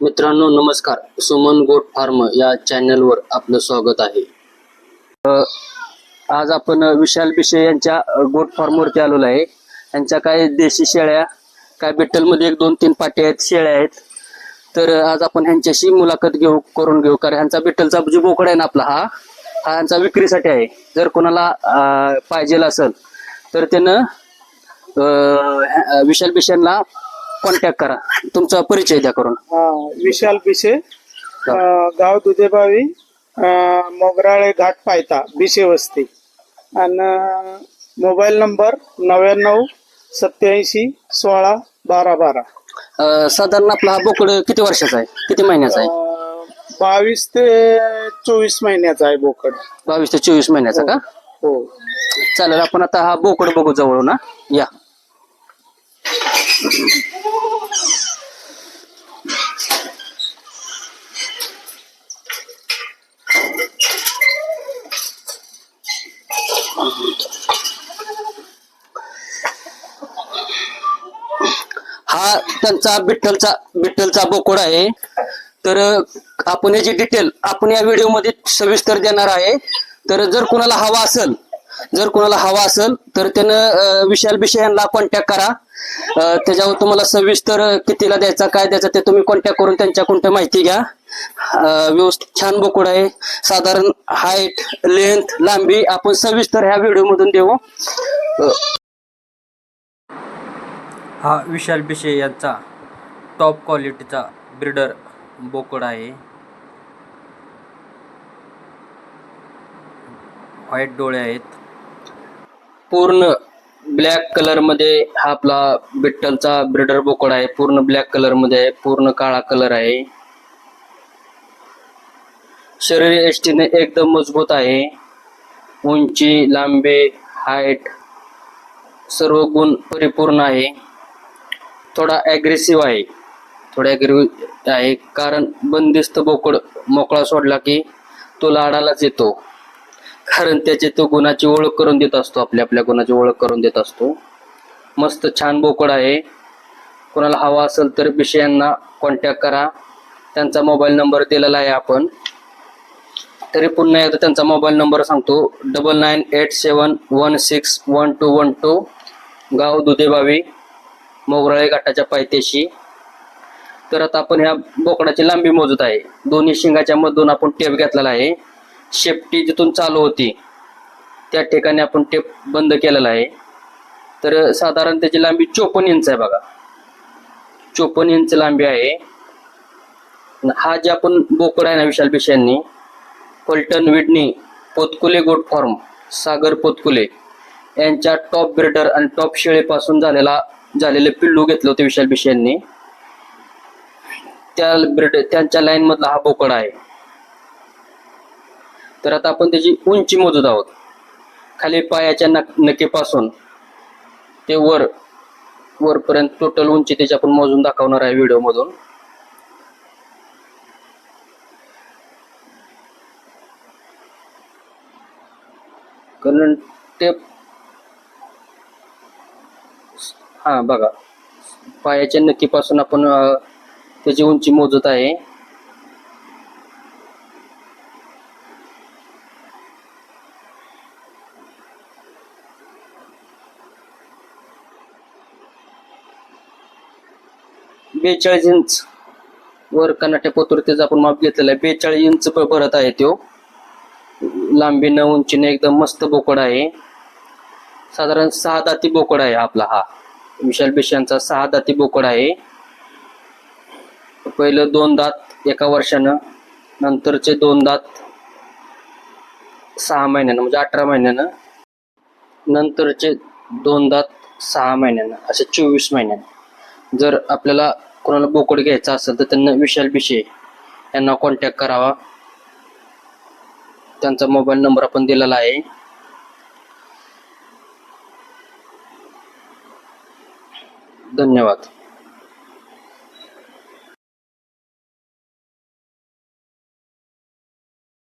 मित्रांनो नमस्कार. Suman goat farm या चॅनलवर आपलं स्वागत आहे. आज आपण विशाल पिशे यांच्या गोट फार्मवरती आलेलो आहे. यांच्या काय देशी शेळ्या काय बिट्टलमध्ये एक दोन तीन पाट्या आहेत शेळ्या आहेत. तर आज आपण ह्यांच्याशी मुलाखत घेऊ करून घेऊ. कारण ह्यांचा बिट्टलचा जो बोकड आहे ना आपला हा हा यांचा विक्रीसाठी आहे. जर कोणाला पाहिजेल असेल तर त्यानं विशाल पिशेंना कॉन्टॅक्ट करा. तुमचा परिचय द्या करून. हा, विशाल पिसे अं, गाव दुधेबावी अं, मोगराळे घाट पायता बिशे वस्ती. आणि मोबाईल नंबर नव्याण्णव सत्याऐंशी सोळा बारा बारा. अ, साधारण आपला हा बोकड किती वर्षाचा आहे? किती महिन्याचा आहे? अं, बावीस ते चोवीस महिन्याचा आहे बोकड. बावीस ते चोवीस महिन्याचा का? हो. चालेल आपण आता हा बोकड बघू जवळ ना या. हा त्यांचा बिठ्ठलचा बिठ्ठलचा बोकोड आहे. तर आपण याची डिटेल आपण या व्हिडिओमध्ये सविस्तर देणार आहे. तर जर कोणाला हवा असेल जर कोणाला हवा असेल तर त्यानं विशाल बिशे यांना कॉन्टॅक्ट करा. त्याच्यावर तुम्हाला सविस्तर कितीला द्यायचा काय द्यायचा ते तुम्ही कॉन्टॅक्ट करून त्यांच्याकडून माहिती घ्या. व्यवस्थित छान बोकड आहे. साधारण हाईट लेंथ लांबी आपण सविस्तर ह्या व्हिडिओमधून देऊ. हा विशाल बिशे यांचा टॉप क्वालिटीचा ब्रिडर बोकड आहे. व्हाईट डोळे आहेत. पूर्ण ब्लॅक कलरमध्ये हा आपला बिट्टलचा ब्रिडर बोकड आहे. पूर्ण ब्लॅक कलरमध्ये आहे. पूर्ण काळा कलर आहे. शरीर एष्टीने एकदम मजबूत आहे. उंची लांबी हाईट सर्व गुण परिपूर्ण आहे. थोडा ॲग्रेसिव्ह आहे. थोडा ॲग्रेसिव्ह आहे. कारण बंदिस्त बोकड मोकळा सोडला की तो लाडालाच येतो. कारण त्याची तो गुणाची ओळख करून देत असतो आपल्या आपल्या गुणाची ओळख करून देत असतो. मस्त छान बोकड आहे. कोणाला हवा असेल तर विषयांना कॉन्टॅक्ट करा. त्यांचा मोबाईल नंबर दिलेला आहे आपण. तरी पुन्हा एकदा त्यांचा मोबाईल नंबर सांगतो. Double nine eight seven one six one two one two गाव दुधेबावी मोगराळे घाटाच्या पायथ्याशी. तर आता आपण ह्या बोकडाची लांबी मोजत आहे. दोन्ही शिंगाच्या मधून आपण टेप घेतलेला आहे. शेपटी जिथून चालू होती त्या ठिकाणी आपण टेप बंद केलेला आहे. तर साधारण त्याची लांबी चोपन्न इंच आहे बघा. चोपन्न इंच लांबी आहे. हा जे आपण बोकड आहे ना विशाल पिशांनी पलटण विडणी पोतकुले गोट फॉर्म सागर पोतकुले यांच्या टॉप ब्रिडर आणि टॉप शेळीपासून झालेला झालेले पिल्लू घेतलं होते विशाल पिशांनी त्या ब्रिड त्यांच्या लाईनमधला हा बोकड आहे. तर आता आपण त्याची उंची मोजत आहोत. खाली पायाच्या नक नकेपासून ते वर वरपर्यंत टोटल उंची त्याची आपण मोजून दाखवणार आहे व्हिडिओमधून. कारण ते हा बघा. पायाच्या नक्कीपासून आपण त्याची उंची मोजत आहे. बेचाळीस इंच. वर कनाट्या पोतुरतेचा आपण माप घेतलेला आहे. बेचाळीस इंच भरत आहे तो. लांबीनं उंचीने एकदम मस्त बोकड आहे. साधारण सहा दाती बोकड आहे आपला हा. विशाल बिशांचा सहा दाती बोकड आहे. पहिलं दोन दात एका वर्षानं. नंतरचे दोन दात सहा महिन्यानं म्हणजे अठरा महिन्यानं. नंतरचे दोन दात सहा महिन्यानं असे चोवीस महिन्यानं. जर आपल्याला कोणाला बोकड घ्यायचा असेल तर त्यांना विशाल बिशे यांना कॉन्टॅक्ट करावा. त्यांचा मोबाईल नंबर आपण दिलेला आहे. धन्यवाद.